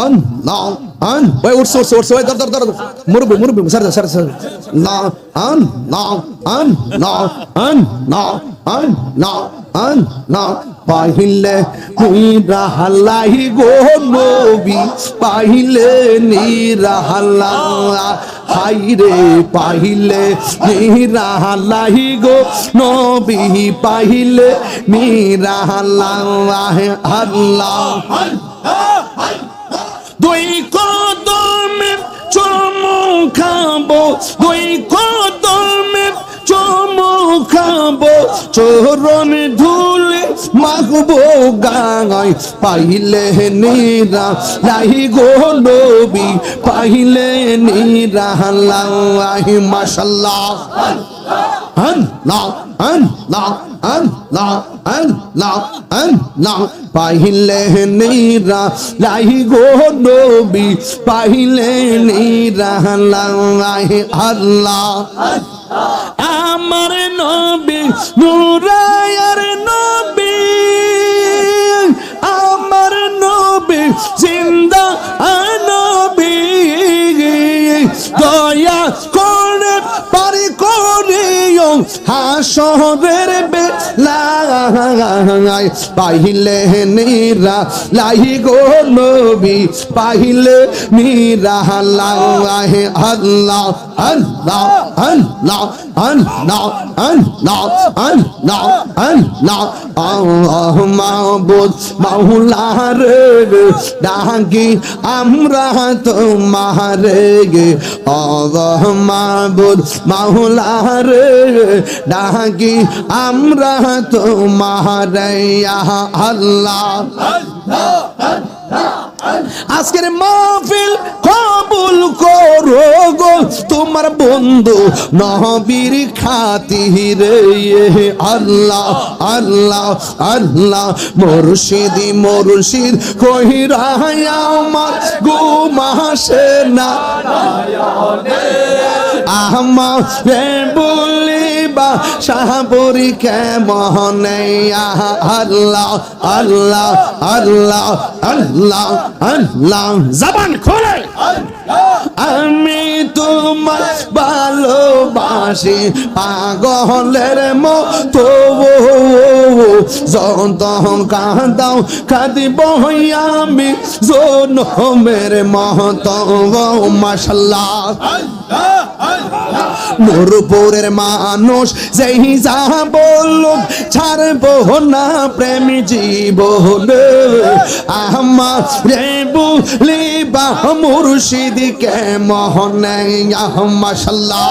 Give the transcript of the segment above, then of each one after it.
আল্লাহ আন। ওই উঠছে উঠছে উঠছে। ওই ধর ধর ধর মুরব্বি মুরব্বি স্যার স্যার স্যার না, আন না আন না আন না আন না আন, না। পাহিলে নিরাহালাই গো নবী, পাহিলে নিরাহালা হাই রে পাহিলে নিরাহালাই গো নবী, পাহিলে নিরাহালা আল্লাহ। দুই কদমে চমু খাব, দুই কদমে চমু খাব, চরণ ধুলে মাখবো গাঙাই পাইলে নিরা লাহি গো নবী পাইলে নিরা লাহি মাশাল্লাহ। পাহিলে নীরা রাহি গো নবী পাহিলে নীরা আল্লাহ। আমার নবী হাসরের পাইলে নিরা লাহি গো নবী পাইলে নিরা লাহে আল্লাহ আল্লাহ আল্লাহ আল্লাহ আল্লাহ আল্লাহ আল্লাহ। আল্লাহ মাবুদ মাওলা রে ডাকি আমরা তোমার গে। আল্লাহ মাবুদ মাওলা রে ডাকি আমরা তোমার আল্লাহ। আজকের মাহফিল কবুল করো গো, তোমার বন্ধু নবীর খাতিরে আল্লাহ আল্লাহ আল্লাহ। মুর্শিদি, মুর্শিদ কহিরায় আমার গুমাসে না। আমার বলিবা কে মহনাইয়া আল্লাহ আল্লাহ আল্লাহ আল্লাহ আল্লাহ। জবান খোলে। আমি তোমার ভালোবাসি পাগলের মতো। যত কাঁদাও, কাঁদিব আমি জনমের মহত মাসাল্লাহ নূরপুরের মানুষ যেই যা বলল ছাড়বো না, প্রেম জীবন। আমার রে বলিবা মুর্শিদ কে মোহনে মাশাল্লাহ।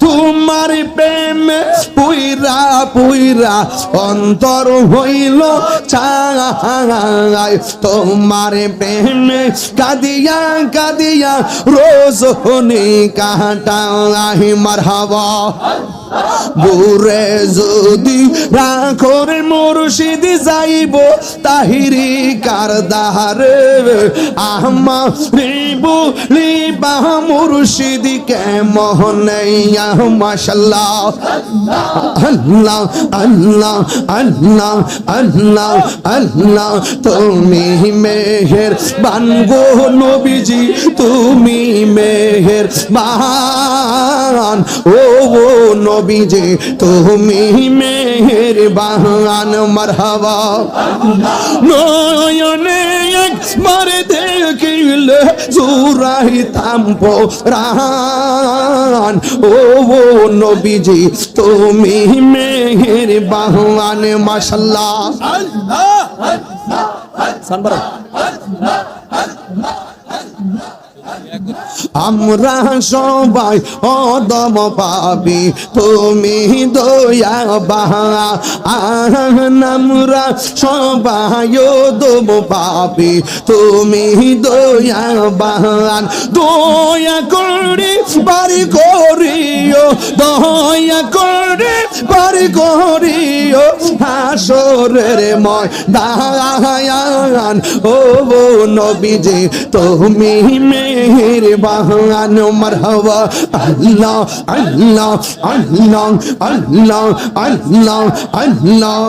তোমার প্রেম পুইরা পুইরা অন্তর হইল চাই তোমার প্রেমে কাদিয়া কাদিয়া রোজ হনি কাটাই মারহাবা। বুরে যদি রাখর মুর্শিদ যাইব, তাহিরি কারদারে আহমা রিবু লিবা মুর্শিদ কে মোহনাইয়া মাশাল্লাহ আল্লাহ আল্লাহ আল্লাহ আল্লাহ আল্লাহ তুমি মেহের বানগো নবীজি তুমি মেহের বান ও ও নবীজি তুমি মেহের বাহান মারহাবা নয়নে একবার দেখিলে জুরাই তাম্পো রান ও ও নবীজি তুমি মেহের বাহান মাশাল্লাহ সানবারা আমরা সবাই অদম পাবি তুমি দয়া বাহা আমরা সবাই অদম পাবি তুমি দয়া বাহান দয়া করে বাড়ি করিও, দয়া করে বাড়ি করিও, হাসরের ময় দায়ান ও নবীজি, তুমি মেহের বাহান মারহাবা আল্লাহ আল্লাহ আল্লাহ আল্লাহ আল্লাহ আল্লাহ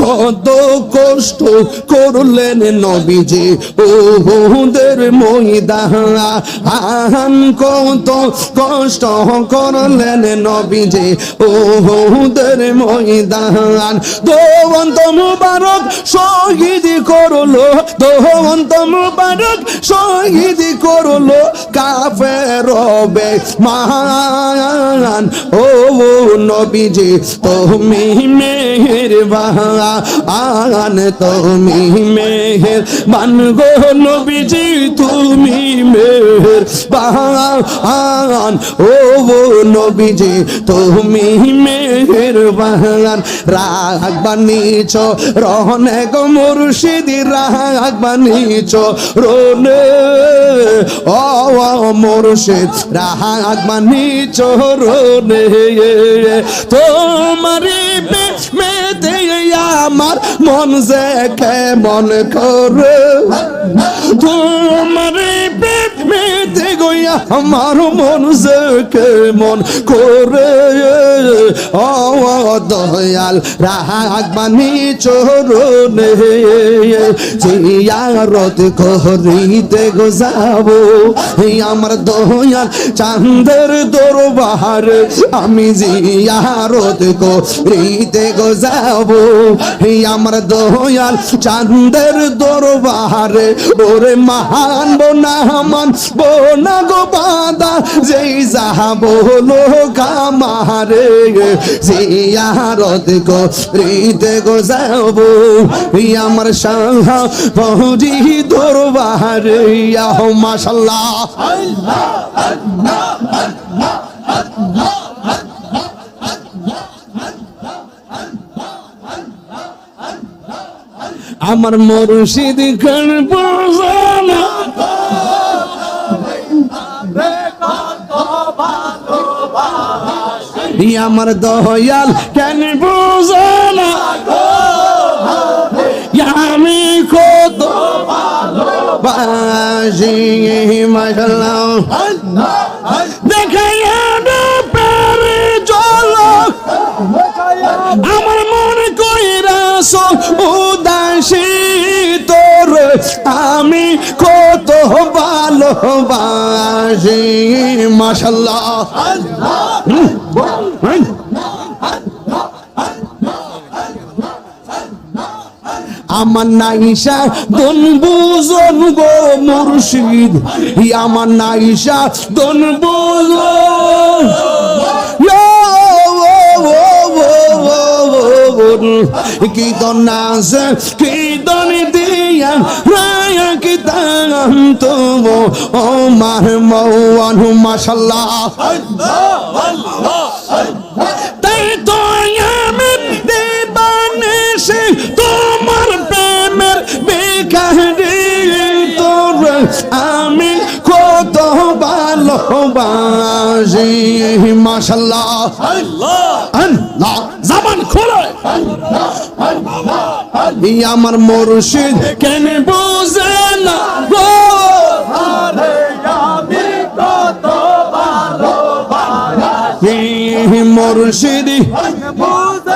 কত কষ্ট করলেন নবীজি ওহুদের ময়দান। কত কষ্ট করলেন নবীজি ওহুদের ময়দান। দোবন্ত মুবারক শহীদ করল দোবন্ত মুবারক শহীদ করল কাফের রবে মহান। ও নবীজি তুমি মেহেরবান তুমি মেহের বান গো নবীজি, তুমি মেহের। বান ও নবীজি, তুমি মেহের বান রাগ বানিছ রহনে গো মুর্শিদি, রাগ বানিছ রোনে। ও মুর্শিদ, রাগ বানিছ রোনে। তোমারি মেতে আমার মন যে কেমন করে। তোমারি আমার মন যে কেমন করে দয়াল, রাগ বানি চোরনে জিয়ারত করিতে যাব আমার দয়াল, চাঁদের দরবার আমি জিয়ারত করিতে যাব আমার দয়াল, চাঁদের দরবার ওরে মহান বোনা মান বোনা গো বাদা, যেই যাহা বলো কামারে জিয়ারত করিতে গো যাব। আমার সাহা বহুজি দরবার ইয়া মাশাল্লাহ। আমার মুর্শিদ খান বোঝানা ই আমার দয়াল, কেন বোঝানা আমি কত বাসি মাশাল্লাহ আমার মনে কইরাস উদাসী তোর, আমি কত ভালোবাসি মাশাল্লাহ আমার নাইসা দন বুজন গো মুর্শিদ আমার নাইসা দন বুজন কি দন নাচ কি দন দিয়া রায়া কি দাম তো ও মার মৌয়ান মাশাল্লাহ। তাই তো আমি তোমার প্রেমের বেকারি তোর আমি কত ভালোবাসি মাশাল্লাহ। আল্লাহ। জামান খোলে। ই আমার মুর্শিদ কেন বুঝে না গো? মুর্শিদি কত